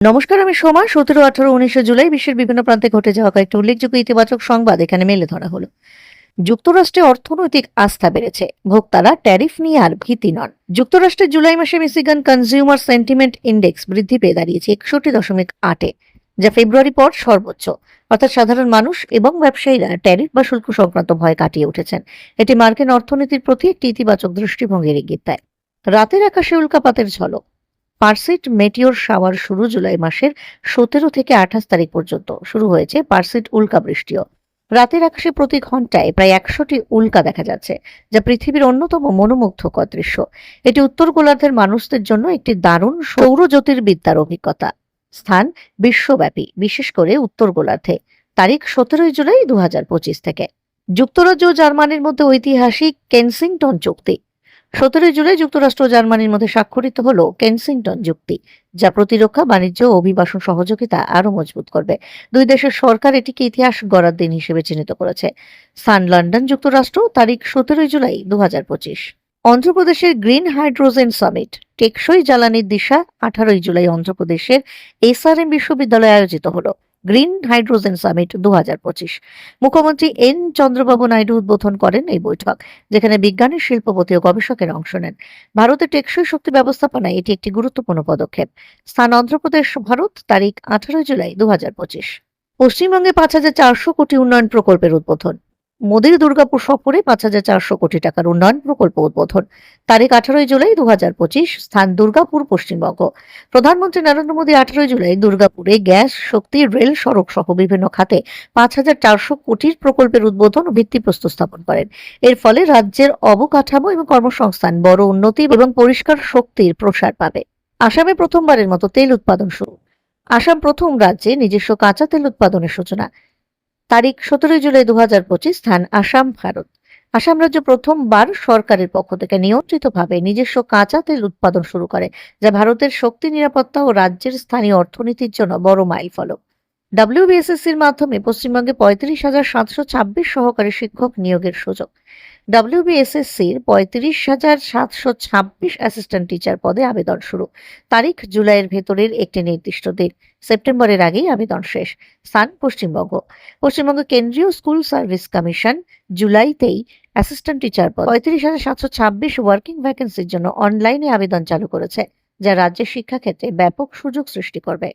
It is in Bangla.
নমস্কার, আমি সোমা। সতেরো, আঠারো, উনিশে জুলাই বিশ্বের বিভিন্ন প্রান্তে ঘটে যাওয়া কয়েকটি উল্লেখযোগ্য ইতিবাচক সংবাদ এখানে মেলে ধরা হলো। যুক্তরাষ্ট্রে অর্থনৈতিক আস্থা বেড়েছে। ভোক্তারা ট্যারিফ নিয়ে আর ভীতি নন। যুক্তরাষ্ট্রের জুলাই মাসে মিসিগান কনজিউমার সেন্টিমেন্ট ইন্ডেক্স বৃদ্ধি পেয়ে দাঁড়িয়েছে একষট্টি দশমিক আটে, যা ফেব্রুয়ারি পর সর্বোচ্চ। অর্থাৎ সাধারণ মানুষ এবং ব্যবসায়ীরা ট্যারিফ বা শুল্ক সংক্রান্ত ভয় কাটিয়ে উঠেছেন। এটি মার্কিন অর্থনীতির প্রতি একটি ইতিবাচক দৃষ্টিভঙ্গির ইঙ্গিত দেয়। রাতের আকাশে উল্কাপাতের ঝলক। পার্সিট মেটিওর শাওয়ার শুরু জুলাই মাসের সতেরো থেকে আঠাশ তারিখ পর্যন্ত। শুরু হয়েছে পার্সিট উল্কা বৃষ্টিও। রাতের আকাশে প্রতি ঘন্টায় প্রায় একশোটি উল্কা দেখা যাচ্ছে, যা পৃথিবীর অন্যতম মনোমুগ্ধকর দৃশ্য। এটি উত্তর গোলার্ধের মানুষদের জন্য একটি দারুণ সৌর জ্যোতির্বিদ্যার অভিজ্ঞতা। স্থান বিশ্বব্যাপী, বিশেষ করে উত্তর গোলার্ধে, তারিখ সতেরোই জুলাই দু থেকে। যুক্তরাজ্য ও জার্মানির মধ্যে ঐতিহাসিক কেনসিংটন চুক্তি। সতেরোই জুলাই যুক্তরাষ্ট্র জার্মানির মধ্যে স্বাক্ষরিত হল কেনসিংটন চুক্তি যা প্রতিরক্ষা, বাণিজ্য ও অভিবাসন সহযোগিতা আরও মজবুত করবে। দুই দেশের সরকার এটিকে ইতিহাস গড়ার দিন হিসেবে চিহ্নিত করেছে। সান লন্ডন যুক্তরাষ্ট্র, তারিখ সতেরোই জুলাই দু হাজার পঁচিশ। অন্ধ্রপ্রদেশের গ্রিন হাইড্রোজেন সামিট, টেকসই জ্বালানির দিশা আঠারোই জুলাই অন্ধ্রপ্রদেশের এসআরএম বিশ্ববিদ্যালয়ে আয়োজিত হলো। গ্রিন হাইড্রোজেন সামিট দু মুখ্যমন্ত্রী এন চন্দ্রবাবু নাইডু উদ্বোধন করেন এই বৈঠক, যেখানে বিজ্ঞানী শিল্পপতি ও গবেষকের অংশ নেন। ভারতের টেকসই শক্তি ব্যবস্থাপনায় এটি একটি গুরুত্বপূর্ণ পদক্ষেপ। স্থান অন্ধ্রপ্রদেশ, ভারত, তারিখ আঠারোই জুলাই দু হাজার পঁচিশ। পশ্চিমবঙ্গে পাঁচ হাজার চারশো কোটি উন্নয়ন প্রকল্পের উদ্বোধন। মোদীর দুর্গাপুর সফরে পাঁচ হাজার চারশো কোটি টাকার উন্নয়ন প্রকল্প উদ্বোধন। তারিখ আঠারোই জুলাই দু হাজার পঁচিশ, স্থান দুর্গাপুর, পশ্চিমবঙ্গ। প্রধানমন্ত্রী নরেন্দ্র মোদী আঠারোই জুলাই দুর্গাপুরে গ্যাস, শক্তি, রেল, সড়ক সহ বিভিন্ন খাতে পাঁচ হাজার চারশো কোটির প্রকল্পের উদ্বোধন ও ভিত্তিপ্রস্তর স্থাপন করেন। এর ফলে রাজ্যের অবকাঠামো এবং কর্মসংস্থান বড় উন্নতি এবং পরিষ্কার শক্তির প্রসার পাবে। আসামে প্রথমবারের মতো তেল উৎপাদন শুরু। আসাম প্রথম রাজ্যে নিজস্ব কাঁচা তেল উৎপাদনের সূচনা। তারিখ সতেরোই জুলাই দু হাজার পঁচিশ, স্থান আসাম, ভারত। আসাম রাজ্য প্রথমবার সরকারের পক্ষ থেকে নিয়ন্ত্রিতভাবে নিজস্ব কাঁচা তেল উৎপাদন শুরু করে, যা ভারতের শক্তি, নিরাপত্তা ও রাজ্যের স্থানীয় অর্থনীতির জন্য বড় মাইল ফলক ডাব্লিউবিএসএসসির মাধ্যমে পশ্চিমবঙ্গে পঁয়ত্রিশ হাজার সাতশো ছাব্বিশ সহকারী শিক্ষক নিয়োগের সুযোগ। ডাব্লিউবিএসএসসির পঁয়ত্রিশ হাজার সাতশো ছাব্বিশ অ্যাসিস্ট্যান্ট টিচার পদে আবেদন শুরু। তারিখ জুলাইয়ের ভেতরের একটি নির্দিষ্ট দিন। সেপ্টেম্বরের আগেই আবেদন শেষ। স্থান পশ্চিমবঙ্গ। পশ্চিমবঙ্গ কেন্দ্রীয় স্কুল সার্ভিস কমিশন জুলাইতেই অ্যাসিস্ট্যান্ট টিচার পদ পঁয়ত্রিশ হাজার সাতশো ছাব্বিশ ওয়ার্কিং ভ্যাকেন্সির জন্য অনলাইনে আবেদন চালু করেছে, যা রাজ্যের শিক্ষাক্ষেত্রে ব্যাপক সুযোগ সৃষ্টি করবে।